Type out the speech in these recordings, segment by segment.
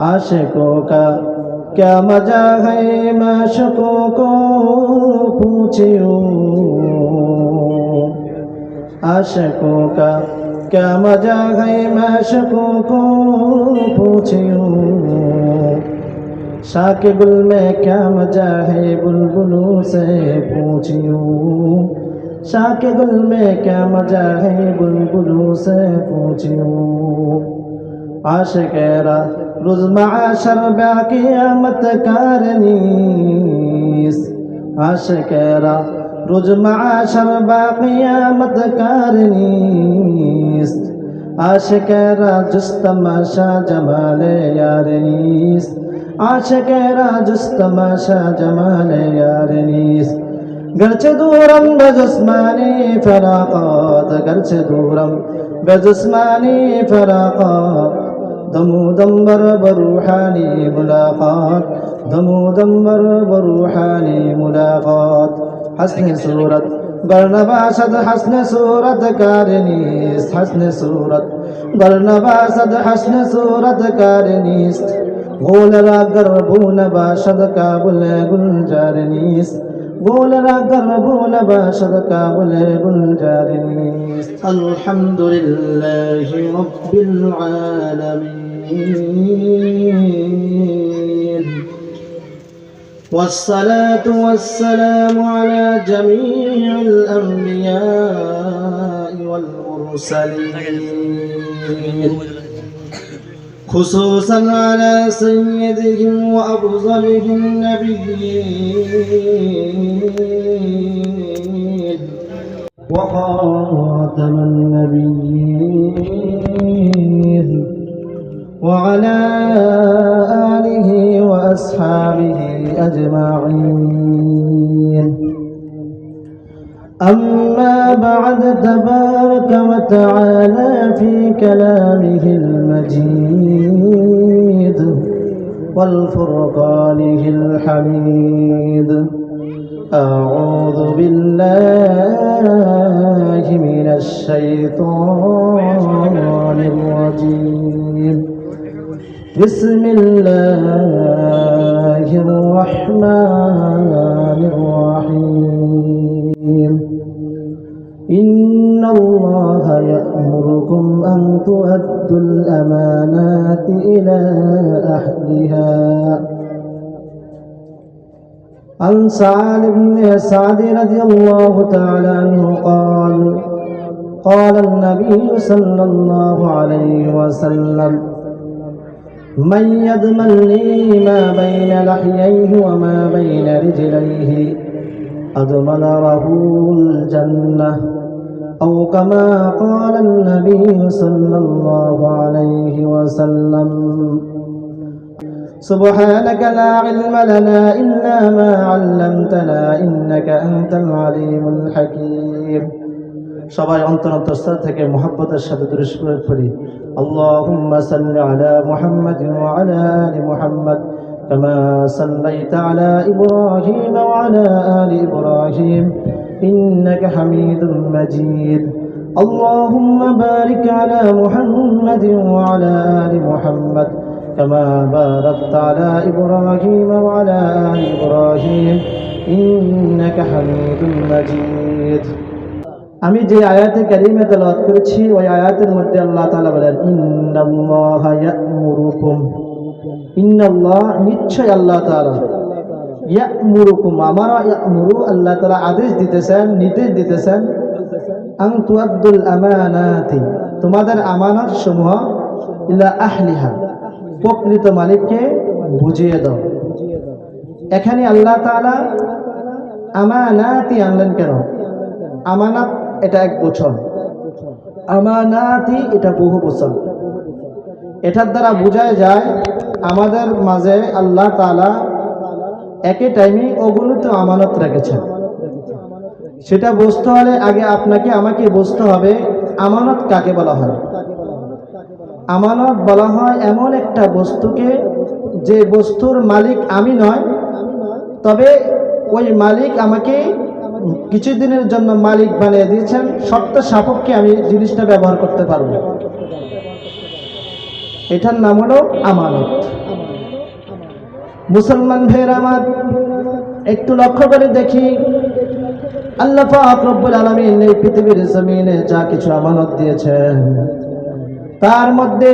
आशिकों का क्या मजा है माशकों को पूछियो आशिकों का क्या मजा है माशकों को पूछियो शाक गुल में क्या मजा है बुलबुलों से पूछियो शाक गुल में क्या मजा है बुलबुलों से पूछियो আশকেরা রোজ মাশার বাকিয়ামত কারনিস আশকেরা রোজ মাশার বাকিয়ামত কারনিস আশকেরা জুস্তমাশা জমালে ইয়ারনিস আশকেরা জুস্তমাশা জমালে ইয়ারনিস گرچ دورم بجسمانی فراقات گرچ دورم بجسمانی فراقات دمو دمبر بروحاني ملاقات دمو دمبر بروحاني ملاقات. حسن صورت برنباشد حسن صورت کارنیست حسن صورت برنباشد حسن صورت کارنیست. غول را گربون باشد کابل گلجار نیست. بول رادر بول باشد كابل بلجارين الحمد لله رب العالمين. والصلاة والسلام على جميع الأنبياء والمرسلين. خصوصا على سيدهم وأفضلهم نبيين وخاتم النبيين. وعلى آله وأصحابه أجمعين. أما بعد تبارك وتعالى في كلامه المجيد والفرقانه الحميد. أعوذ بالله من الشيطان الرجيم. بسم الله الرحمن الرحيم. إن يأمركم أن تؤدوا الأمانات إلى أهلها. عن سعد بن سعد رضي الله تعالى عنه قال قال النبي صلى الله عليه وسلم من يضمن لي ما بين لحييه وما بين رجليه أضمن له الجنة. أو كما قال النبي صلى الله عليه وسلم سبحانك لا علم لنا إلا ما علمتنا إنك أنت العليم الحكيم সবাই অন্তর অন্তঃস্থল থেকে মোহাব্বতের সাথে দুরুস্পুর করি اللهم صل على محمد وعلى آل محمد كما صليت على إبراهيم وعلى آل إبراهيم إنك حميد مجيد اللهم بارك على محمد وعلى آل محمد كما باركت على إبراهيم وعلى آل إبراهيم إنك حميد مجيد আমি যে আয়াতে কারিমে তেলাওয়াত করেছি ওই আয়াতের মধ্যে আল্লাহ তাআলা বলেন ইন্নাল্লাহা ইয়া'মুরুকুম ইন্নাল্লাহ নিশ্চয় আল্লাহ তাআলা ইয়া'মুরুকুম আমারা ইয়া'মুরু আল্লাহ তাআলা আদেশ দিতেছেন, নির্দেশ দিতেছেন আন তুআদ্দুল আমানাতি, তোমাদের আমানত সমূহ ইলা আহলিহা, প্রকৃত মালিককে বুঝিয়ে দাও। এখানে আল্লাহ তাআলা আমানাতি আনলেন কেন? আমানাত এটা এক বছর আমানাতি এটা বহু বছর এটার দ্বারা বোঝায় যায়, আমাদের মাঝে আল্লাহ তালা একই টাইমে অগণিত আমানত রেখেছেন। সেটা বুঝতে হলে আগে আপনাকে আমাকে বুঝতে হবে, আমানত কাকে বলা হয়? আমানত বলা হয় এমন একটা বস্তুকে যে বস্তুর মালিক আমি নয়, তবে ওই মালিক আমাকে কিছুদিনের জন্য মালিক বানিয়ে দিয়েছেন শর্ত সাপেক্ষে আমি জিনিসটা ব্যবহার করতে পারব। এটার নাম হলো আমানত। মুসলমান ভাইয়ের আমার, একটু লক্ষ্য করে দেখি। আল্লাহ রব্বুল আলামিন এই পৃথিবীর জমিনে যা কিছু আমানত দিয়েছেন, তার মধ্যে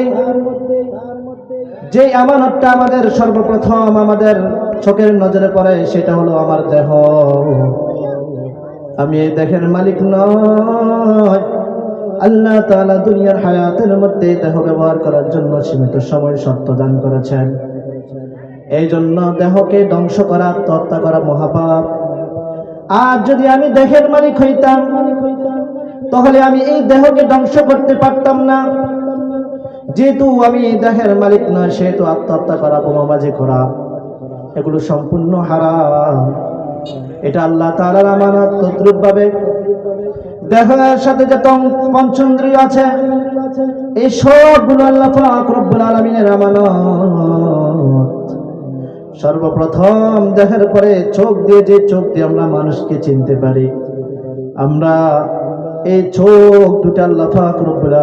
যে আমানতটা আমাদের সর্বপ্রথম আমাদের চোখের নজরে পড়ে, সেটা হলো আমার দেহ। আমি এই দেহের মালিক নয়। আল্লাহ তাআলা দুনিয়ার হায়াতের মধ্যে দেহ ব্যবহার করার জন্য সীমিত সময় শর্ত দান করেছেন। এই জন্য দেহকে ধ্বংস করা হত্যা করা মহাপাপ। আর যদি আমি দেহের মালিক হইতাম, তাহলে আমি এই দেহকে ধ্বংস করতে পারতাম না। যেহেতু আমি দেহের মালিক নয়, সেহেতু আত্মহত্যা করা বোমাবাজি করা, এগুলো সম্পূর্ণ হারাম। এটা আল্লাহ তাআলার আমানত তদ্রুপ ভাবে দেহের সাথে যে পঞ্চেন্দ্রিয় আছে, এই সবগুলো আল্লাহ পাক রব্বুল আলামিনের আমানত। সর্বপ্রথম দেখার পরে চোখ দিয়ে যে চোখ দিয়ে আমরা মানুষকে চিনতে পারি, আমরা এই চোখ দুটা আল্লাহ পাক রব্বুল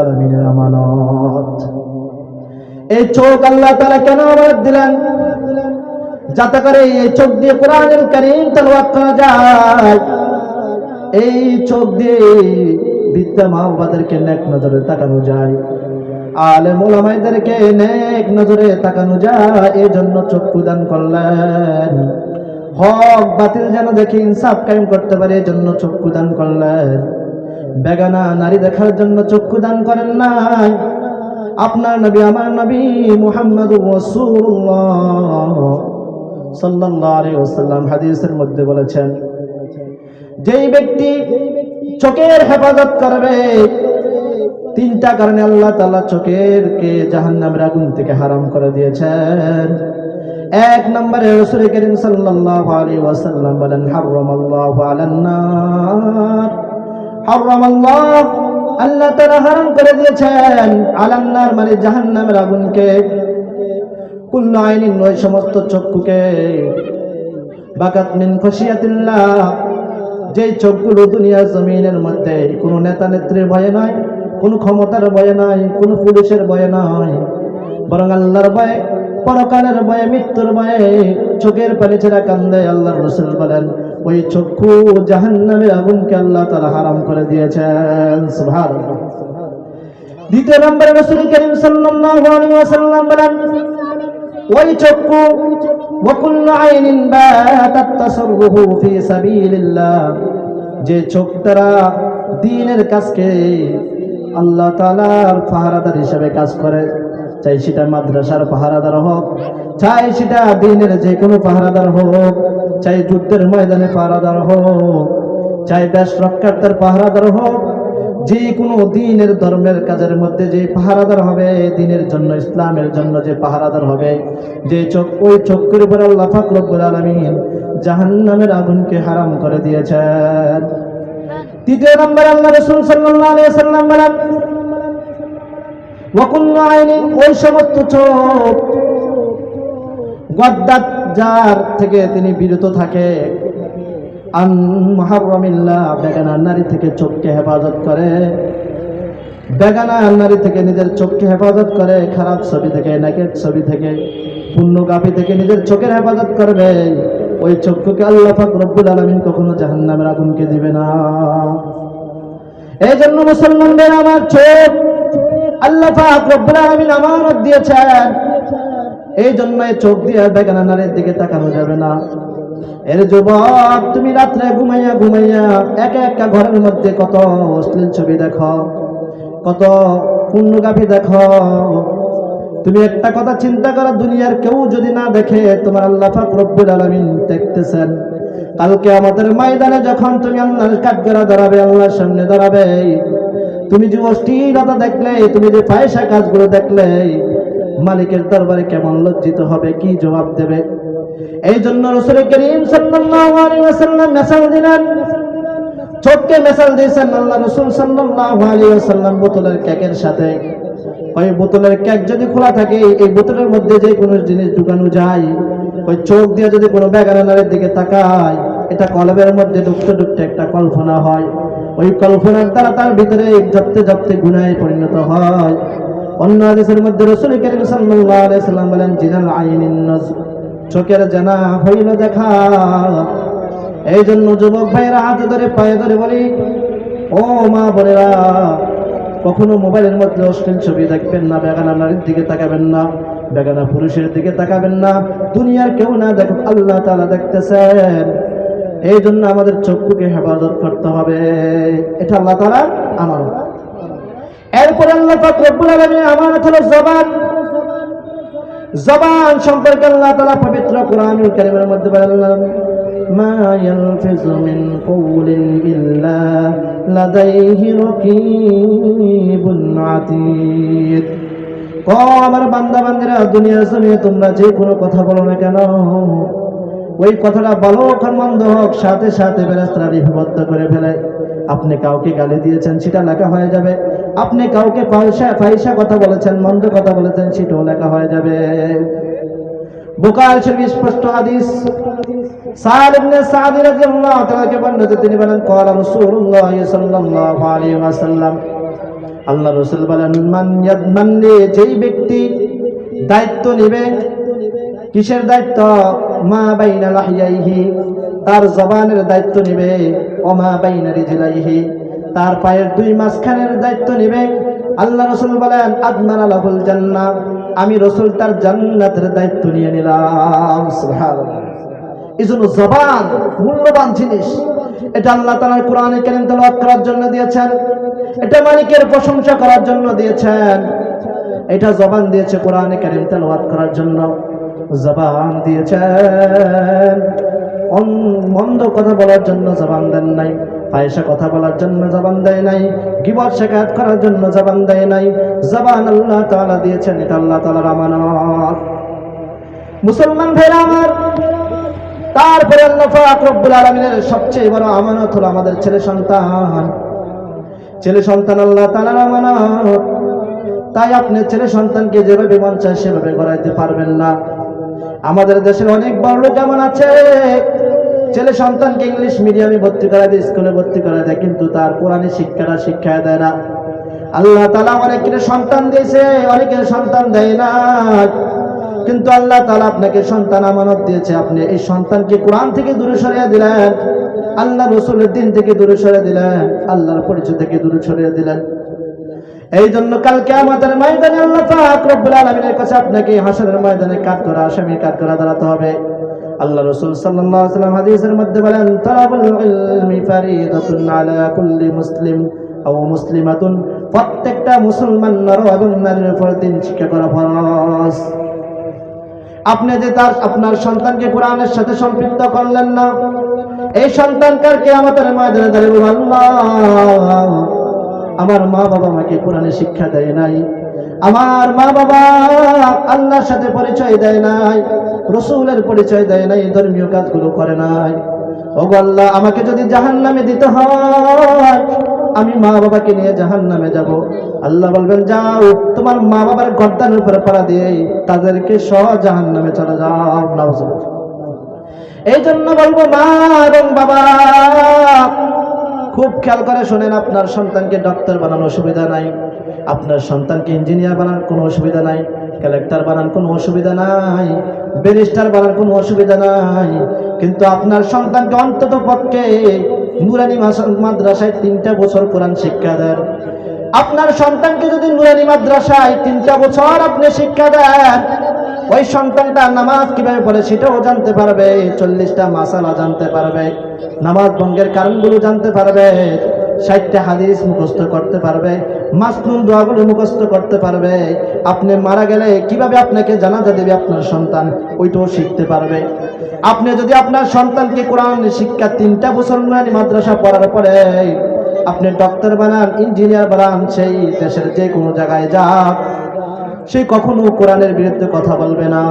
আমানত। এই চোখ আল্লাহ তারা কেন আমানত দিলেন? যাতে করে এই চোখ দিয়ে কোরআনুল কারীম তেলাওয়াত করা যায়। এই চোখ দিয়ে বিদ্যা মা বাবাদেরকে নেক নজরে তাকানো যায়। আলেম ওলামাইদেরকে নেক নজরে তাকানো যায় এই জন্য চক্ষু দান করলেন। হক বাতিল যেন দেখে ইনসাফ কায়েম করতে পারে এই জন্য চক্ষু দান করলেন। বেগানা নারী দেখার জন্য চক্ষু দান করেন নাই। আপনার নবী, আমার নবী মুহাম্মদ আলাইহি ওয়াসাল্লাম হাদিসের মধ্যে বলেছেন, যেই ব্যক্তি চোখের হেফাজত করবে তিনটা কারণে আল্লাহ তাআলা চোখের কে জাহান্নামের আগুন থেকে হারাম করে দিয়েছেন। এক নম্বরে রাসূল করিম সাল্লাল্লাহু আলাইহি ওয়াসাল্লাম বলেন, হারামাল্লাহু আলান নার হারামাল্লাহ, আল্লাহ তাআলা হারাম করে দিয়েছেন। আলান নার মানে জাহান্নামের আগুনকে। কুল্লু আইনিন, ওই সমস্ত চক্ষুকে। বাকাত মিন খসিয়াতিল্লাহ যে চোখগুলো দুনিয়ার জমিনের মধ্যে কোনো নেতা নেত্রীর ভয়ে নয়। কোনো ক্ষমতার ভয়ে নয় কোনো পুলিশের ভয়ে নয় বরং আল্লাহর ভয়ে পরকালের ভয়ে মৃত্যুর ভয়ে চোখের পানি ছেড়া কান্দে আল্লাহর রসুল বলেন ওই চক্ষু জাহান্নামের আগুনকে আল্লাহ তারা হারাম করে দিয়েছেন সুবহানাল্লাহ দ্বিতীয় নম্বরে রসুল করিম সাল্লাল্লাহু আলাইহি ওয়াসাল্লাম বলেন ওই চক্ষু وكل عين باتت تصرفه في سبيل الله যে চোখ তারা দিনের কাজকে আল্লাহ তাআলার পাহারাদার হিসেবে কাজ করে। চাই সেটা মাদ্রাসার পাহারাদার হোক, চাই সেটা দিনের যে কোনো পাহারাদার হোক, চাই যুদ্ধের ময়দানে পাহারাদার হোক, চাই দেশ রক্ষার্থের পাহারাদার হোক যে কোনো দিনের ধর্মের কাজের মধ্যে যে পাহারাদার হবে, দিনের জন্য, ইসলামের জন্য যে পাহারাদার হবে, যে চোখ, ওই চোখের উপর আল্লাহ পাক রব্বুল আলামিন জাহান্নামের আগুনকে হারাম করে দিয়েছেন। তৃতীয় নম্বর আল্লাহ রাসূল সাল্লাম বলেন থেকে তিনি বিরত থাকে থেকে চোখকে হেফাজত করে। বেগানা নারী থেকে নিজের চোখকে হেফাজত করে, খারাপ ছবি থেকে, নাকের ছবি থেকে পুণ্যগাপি থেকে নিজের চোখের হেফাজত করবে। ওই চক্ষুকে আল্লাহ পাক রব্বুল আলামিন কখনো জাহান্নামের আগুনকে দিবে না। এই জন্য মুসলমানদের আমার চোখ আল্লাহ পাক রব্বুল আলামিন আমানত দিয়েছেন। এই জন্য এই চোখ দিয়ে বেগানা নারীর দিকে তাকানো যাবে না। এর যুবক, তুমি রাত্রে ঘুমাইয়া ঘুমাইয়া একা একটা ঘরের মধ্যে কত অশ্লীল ছবি দেখো, কত পূর্ণগাফি দেখো তুমি একটা কথা চিন্তা করো, দুনিয়ার কেউ যদি না দেখে, তোমার আল্লাহ পাক রব্বুল আলামিন দেখতেছেন। কালকে আমাদের ময়দানে যখন তুমি আল্লাহর কাঠগড়া দাঁড়াবে আল্লাহর সামনে দাঁড়াবে তুমি যে অশ্লীলতা দেখলে, তুমি যে পয়সা কাজগুলো দেখলে, মালিকের দরবারে কেমন লজ্জিত হবে, কি জবাব দেবে? এই জন্য রসুল করিম ওয়াসাল্লাম মেসাল দিলেন। চোখকে মেসাল দিয়েছেন আল্লাহ রসুল ওয়াসাল্লাম বোতলের কেকের সাথে। ওই বোতলের কেক যদি খোলা থাকে, এই বোতলের মধ্যে যে কোনো জিনিস ঢুকানো যায়, ওই চোখ দিয়ে যদি কোনো ব্যাগানারের দিকে তাকায়, এটা কলবের মধ্যে ঢুকতে ঢুকতে একটা কল্পনা হয়। ওই কল্পনার দ্বারা তার ভিতরে জপতে জপতে গুনায় পরিণত হয়। অন্য হাদিসের মধ্যে রসুল করিম সাল্লাম বলেন জিনাল আইনিন চোখের জানা হইল দেখা। এই জন্য যুবক ভাইয়েরা হাতে ধরে, পায়ে ধরে বলি, ও মা বোনেরা কখনো মোবাইলের মধ্যে অশ্লীল ছবি দেখবেন না, বেগানা নারীর দিকে তাকাবেন না, বেগানা পুরুষের দিকে তাকাবেন না, দুনিয়ার কেউ না দেখুক আল্লাহ তালা দেখতেছেন। এই জন্য আমাদের চক্ষুকে হেফাজত করতে হবে। এটা আল্লাহ তাআলা আমার এরপর আল্লাহ রব্বুল আমানত হলো জবান। জবান সম্পর্কে আল্লাহ তাআলা পবিত্র কোরআনুল কারীমের মধ্যে বলেন মা ইয়ালফিজু মিন কওলিন ইল্লা লাদাইহি রাকীবুন আতীদ। ও আমার বান্দা বান্দিরা দুনিয়ার জমিনে তোমরা যে কোনো কথা বলো না কেন? ওই কথাটা হোক আর মন্দ হোক, সাথে সাথে বেরেস্তারা লিপিবদ্ধ করে ফেলে। আপনি কাউকে গালি দিয়েছেন, সেটা লেখা হয়ে যাবে। আপনি কাউকে ফাইসা ফাইসা কথা বলেছেন, মন্দ কথা বলেছেন, সেটাও লেখা হয়ে যাবে। বুকার শরীফ স্পষ্ট হাদিস। আল্লাহ মান যেই ব্যক্তি দায়িত্ব কিসের দায়িত্ব? মা বাইনা তার জবানের দায়িত্ব নেবে অমা বাইনা রিজলাইহি, তার পায়ের দুই মাঝখানের দায়িত্ব নেবে। আল্লাহ রসুল বলেন আদমান আলাহুল জান্নাহ, আমি রসুল তার জান্নাতের দায়িত্ব নিয়ে নিলাম। এই জবান মূল্যবান জিনিস। এটা আল্লাহ তালার কোরআনে কেন তেলাওয়াত করার জন্য দিয়েছেন। এটা মালিকের প্রশংসা করার জন্য দিয়েছেন। এটা জবান দিয়েছে কোরআনে কারিম তেলাওয়াত করার জন্য। জবান দিয়েছেন। মন্দ কথা বলার জন্য জবান দেন নাই। পয়সা কথা বলার জন্য জবান দেয় নাই। গিবত শেখায়ত করার জন্য জবান দেয় নাই। জবান আল্লাহ তাআলা দিয়েছেন। এটা আল্লাহ তাআলার আমানত। মুসলমান ভাইরা আমার তারপরে আল্লাহ পাক রব্বুল সবচেয়ে বড় আমানত হলো আমাদের ছেলে সন্তান। ছেলে সন্তান আল্লাহ তাআলার আমানত। তাই আপনি ছেলে সন্তানকে যেভাবে মন চায় সেভাবে গড়াইতে পারবেন না। আমাদের দেশের অনেক বড় লোক এমন আছে, ছেলে সন্তানকে ইংলিশ মিডিয়ামে ভর্তি করা দেয়, স্কুলে ভর্তি করা দেয়, কিন্তু তার কোরআনে শিক্ষাটা শিক্ষা দেয় না। আল্লাহ তালা অনেকের সন্তান দিয়েছে, অনেকের সন্তান দেয় না। কিন্তু আল্লাহ তালা আপনাকে সন্তান আমানত দিয়েছে। আপনি এই সন্তানকে কোরআন থেকে দূরে সরিয়ে দিলেন, আল্লাহ রসুলের দিন থেকে দূরে সরিয়ে দিলেন, আল্লাহর পরিচয় থেকে দূরে সরিয়ে দিলেন। এই জন্য কালকে আমাদের ময়দানে আল্লাহ পাক রব্বুল আলামিনের কাছে আপনাকে হাসরের ময়দানে কাট করা, আসামি কাট করা দাঁড়াতে হবে। আল্লাহ রসুল আলাইহি হাদিসের মধ্যে বলেন মুসলিম আও মুসলিমাতুন। প্রত্যেকটা মুসলমান নর এবং নারীর উপর দিন শিক্ষা করা ফরজ। আপনি যে তার আপনার সন্তানকে কোরআনের সাথে সম্পৃক্ত করলেন না এই সন্তানকারকে আমাদের ময়দানে দাঁড়িয়ে বলব, আল্লাহ আমার মা বাবা আমাকে কোরআনে শিক্ষা দেয় নাই আমার মা বাবা আল্লাহর সাথে পরিচয় দেয় নাই রসুলের পরিচয় দেয় নাই ধর্মীয় কাজগুলো করে নাই। ও আল্লাহ আমাকে যদি জাহান নামে দিতে হয় আমি মা বাবাকে নিয়ে জাহান নামে যাব। আল্লাহ বলবেন, যাও, তোমার মা বাবার গর্দানের উপরে পাড়া দিয়ে তাদেরকে সহ জাহান নামে চলে যাও। নাউজুবিল্লাহ। এই জন্য বলব, মা এবং বাবা, খুব খেয়াল করে শোনেন, আপনার সন্তানকে ডক্টর বানানোর অসুবিধা নাই। আপনার সন্তানকে ইঞ্জিনিয়ার বানানোর কোনো অসুবিধা নাই। কালেক্টর বানান কোনো অসুবিধা নাই। ব্যারিস্টার বানানোর কোনো অসুবিধা নাই। কিন্তু আপনার সন্তানকে অন্তত পক্ষে নুরানি মাদ্রাসায় তিনটা বছর কোরআন শিক্ষা দেন। আপনার সন্তানকে যদি নুরানি মাদ্রাসায় তিনটা বছর আপনি শিক্ষা দেন, ওই সন্তানটা নামাজ কীভাবে পড়ে সেটাও জানতে পারবে, চল্লিশটা মাসালা জানতে পারবে, নামাজ ভঙ্গের কারণগুলো জানতে পারবে, ষাটটা হাদিস মুখস্থ করতে পারবে, মাসনুন দোয়াগুলো মুখস্থ করতে পারবে, আপনি মারা গেলে কীভাবে আপনাকে জানাজা দেবে আপনার সন্তান, ওইটাও শিখতে পারবে। আপনি যদি আপনার সন্তানকে কোরআন শিক্ষা তিনটা বছর নেন মাদ্রাসা পড়ার পরে আপনি ডক্টর বানান ইঞ্জিনিয়ার বানান, সেই দেশের যে কোনো জায়গায় যা সে কখনো কোরআনের বিরুদ্ধে কথা বলবে না।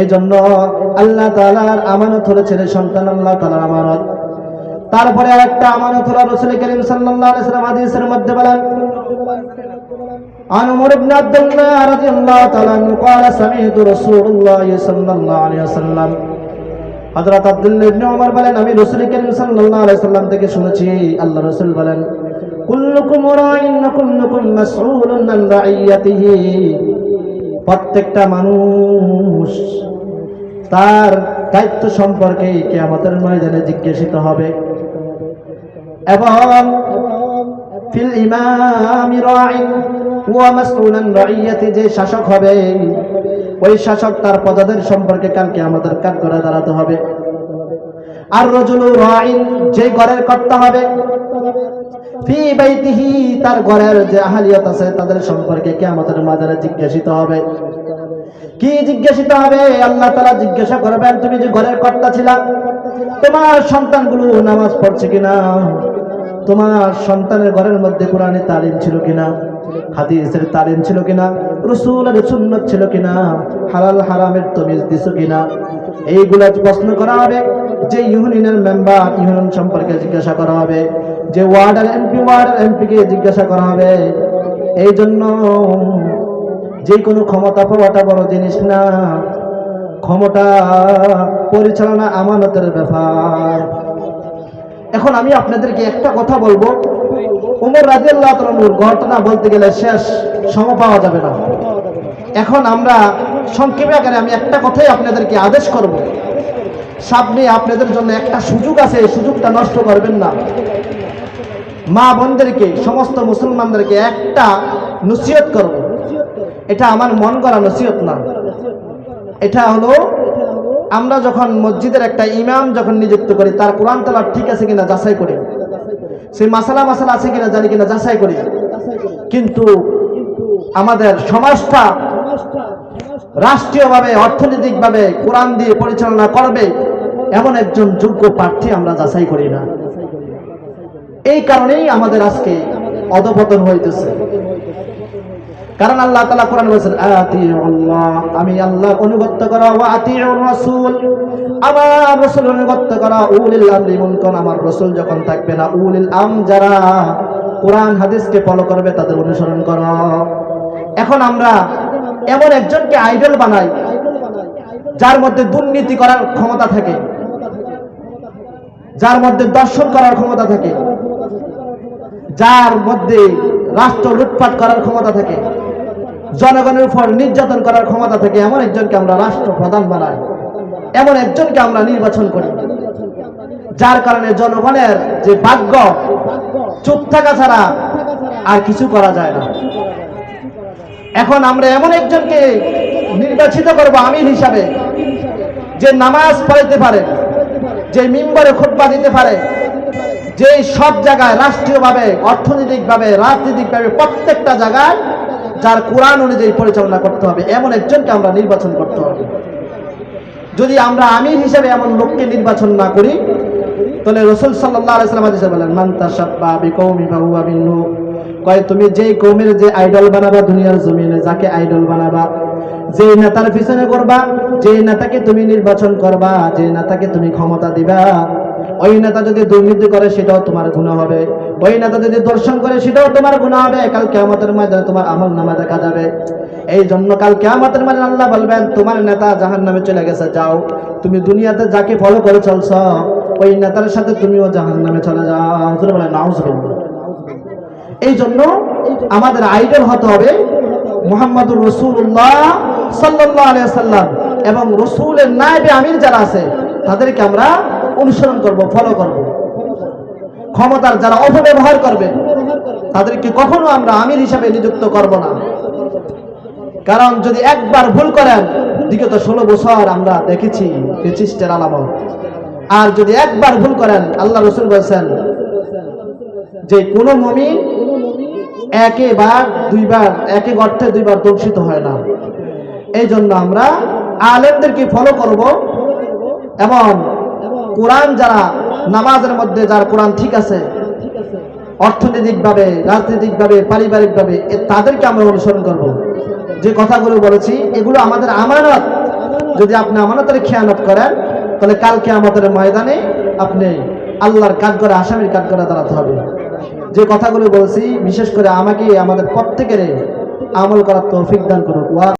এই জন্য আল্লাহ তালার আমানত হলে ছেলে সন্তান, আল্লাহ তালার আমানত। তারপরে আরেকটা আমানত হলো রসুল করিম সাল্লাল্লাহু আলাইহি ওয়াসাল্লাম হাদিসের মধ্যে বলেন عن عمر بن عبد الله رضي الله تعالى عنه قال سمعت رسول الله صلى الله عليه وسلم হযরত আব্দুল্লাহ ইবনে ওমর বলেন আমি রাসূল করিম সাল্লাল্লাহু আলাইহি সাল্লাম থেকে শুনেছি আল্লাহ রাসূল বলেন কুল্লুকুম রাইন ওয়া কুল্লুকুম মাসউলুন আন রাইয়াতিহি প্রত্যেকটা মানুষ তার দায়িত্ব সম্পর্কে কিয়ামতের ময়দানে জিজ্ঞাসিত হবে এবং ফিল ইমামি ওয়া মাসউলান রাইয়াতি যে শাসক হবে, ওই শাসক তার প্রজাদের সম্পর্কে কালকে আমাদের কাজ করে দাঁড়াতে হবে। আর রজুলু রাইন যে ঘরের কর্তা হবে, ফি বাইতিহি তার ঘরের যে আহালিয়ত আছে তাদের সম্পর্কে কে আমাদের মাঝারে জিজ্ঞাসিত হবে। কি জিজ্ঞাসিত হবে? আল্লাহ তারা জিজ্ঞাসা করবেন, তুমি যে ঘরের কর্তা ছিলা, তোমার সন্তানগুলো নামাজ পড়ছে কিনা? তোমার সন্তানের ঘরের মধ্যে কোরআনে তালিম ছিল কিনা? হাদিসের তালিম ছিল কিনা? রসুলের সুন্নত ছিল কিনা? হালাল হারামের তমিজ দিছো কিনা? এইগুলা প্রশ্ন করা হবে। যে ইউনিয়নের মেম্বার ইউনিয়ন সম্পর্কে জিজ্ঞাসা করা হবে। যে ওয়ার্ডের এমপি ওয়ার্ডের এমপিকে জিজ্ঞাসা করা হবে। এই জন্য যে কোনো ক্ষমতা পাওয়াটা বড় জিনিস না। ক্ষমতা পরিচালনা আমানতের ব্যাপার। এখন আমি আপনাদেরকে একটা কথা বলব। উমর রাজিয়াল্লাহ তালুর ঘটনা বলতে গেলে শেষ সম পাওয়া যাবে না। এখন আমরা সংক্ষেপে আকারে আমি একটা কথাই আপনাদেরকে আদেশ করব। সামনে আপনাদের জন্য একটা সুযোগ আছে, এই সুযোগটা নষ্ট করবেন না। মা বোনদেরকে, সমস্ত মুসলমানদেরকে একটা নসিহত করব। এটা আমার মন করা নসিহত না। এটা হলো আমরা যখন মসজিদের একটা ইমাম যখন নিযুক্ত করি, তার কোরআন তালা ঠিক আছে কিনা যাচাই করি। সেই মাসালা মাসালা আছে কিনা জানি কিনা যাচাই করি। কিন্তু আমাদের সমাজটা রাষ্ট্রীয়ভাবে, অর্থনৈতিকভাবে কোরআন দিয়ে পরিচালনা করবে এমন একজন যোগ্য প্রার্থী আমরা যাচাই করি না। এই কারণেই আমাদের আজকে অধপতন হইতেছে। কারণ আল্লাহ তালা কোরআন বলছেন আমি আল্লাহ অনুগত্য করা ও আতি রসুল আমার রসুল অনুগত্য করা, উলিল আমার রসুল যখন থাকবে না, উলিল আম যারা কোরআন, হাদিসকে ফলো করবে, তাদের অনুসরণ কর। এখন আমরা এমন একজনকে আইডল বানাই, যার মধ্যে দুর্নীতি করার ক্ষমতা থাকে, যার মধ্যে দর্শন করার ক্ষমতা থাকে, যার মধ্যে রাষ্ট্র লুটপাট করার ক্ষমতা থাকে, জনগণের উপর নির্যাতন করার ক্ষমতা থেকে এমন একজনকে আমরা রাষ্ট্র প্রধান বানাই, এমন একজনকে আমরা নির্বাচন করি। যার কারণে জনগণের যে ভাগ্য, চুপ থাকা ছাড়া আর কিছু করা যায় না। এখন আমরা এমন একজনকে নির্বাচিত করব আমির হিসাবে, যে নামাজ পড়াইতে পারে, যে মিম্বরে খুতবা দিতে পারে যে সব জায়গায় রাষ্ট্রীয়ভাবে, অর্থনৈতিকভাবে, রাজনৈতিকভাবে, প্রত্যেকটা জায়গায় যার কোরআন অনুযায়ী পরিচালনা করতে হবে, এমন একজনকে আমরা নির্বাচন করতে হবে। যদি আমরা আমির হিসেবে এমন লোককে নির্বাচন না করি, তাহলে রসুল সাল্লাম হিসেবে বলেন কয়, তুমি যেই কৌমের যে আইডল বানাবা, দুনিয়ার জমিনে যাকে আইডল বানাবা যে নেতার পিছনে করবা যে নেতাকে তুমি নির্বাচন করবা যে নেতাকে তুমি ক্ষমতা দিবা ওই নেতা যদি দুর্নীতি করে, সেটাও তোমার গুণা হবে। ওই নেতা যদি দর্শন করে, সেটাও তোমার গুণা হবে। কাল কেমতের মধ্যে তোমার আমল নামা দেখা যাবে। এই জন্য কাল কেমতের মধ্যে আল্লাহ বলবেন, তোমার নেতা জাহান নামে চলে গেছে, যাও। তুমি দুনিয়াতে যাকে ফলো করে চলছ, ওই নেতার সাথে তুমিও জাহান নামে চলে যাও। বলে নাউজ এই জন্য আমাদের আইডল হতে হবে মোহাম্মদুর রসুল্লাহ সাল্লাহ আলিয়া সাল্লাম এবং রসুলের নায়বে আমির যারা আছে, তাদেরকে আমরা অনুসরণ করব ফলো করব। ক্ষমতার যারা অপব্যবহার করবে তাদেরকে কখনো আমরা আমির হিসাবে নিযুক্ত করব না। কারণ যদি একবার ভুল করেন বিগত ষোলো বছর আমরা দেখেছি ফেচিস্টের আলামত। আর যদি একবার ভুল করেন, আল্লাহ রসুল বলছেন যে কোনো মমি একেবার দুইবার, একে অর্থে দুইবার দর্শিত হয় না। এই জন্য আমরা আলেমদেরকে ফলো করব এবং কোরআন যারা নামাজের মধ্যে যার কোরআন ঠিক আছে, অর্থনৈতিকভাবে, রাজনৈতিকভাবে, পারিবারিকভাবে তাদেরকে আমরা অনুসরণ করব। যে কথাগুলো বলেছি, এগুলো আমাদের আমানত। যদি আপনি আমানতের খেয়ানত করেন, তাহলে কালকে আমাদের ময়দানে আপনি আল্লাহর কাজ করে আসামির কাজ করে দাঁড়াতে হবে। যে কথাগুলো বলছি, বিশেষ করে আমাকে, আমাদের প্রত্যেকের আমল করার তৌফিক দান করুক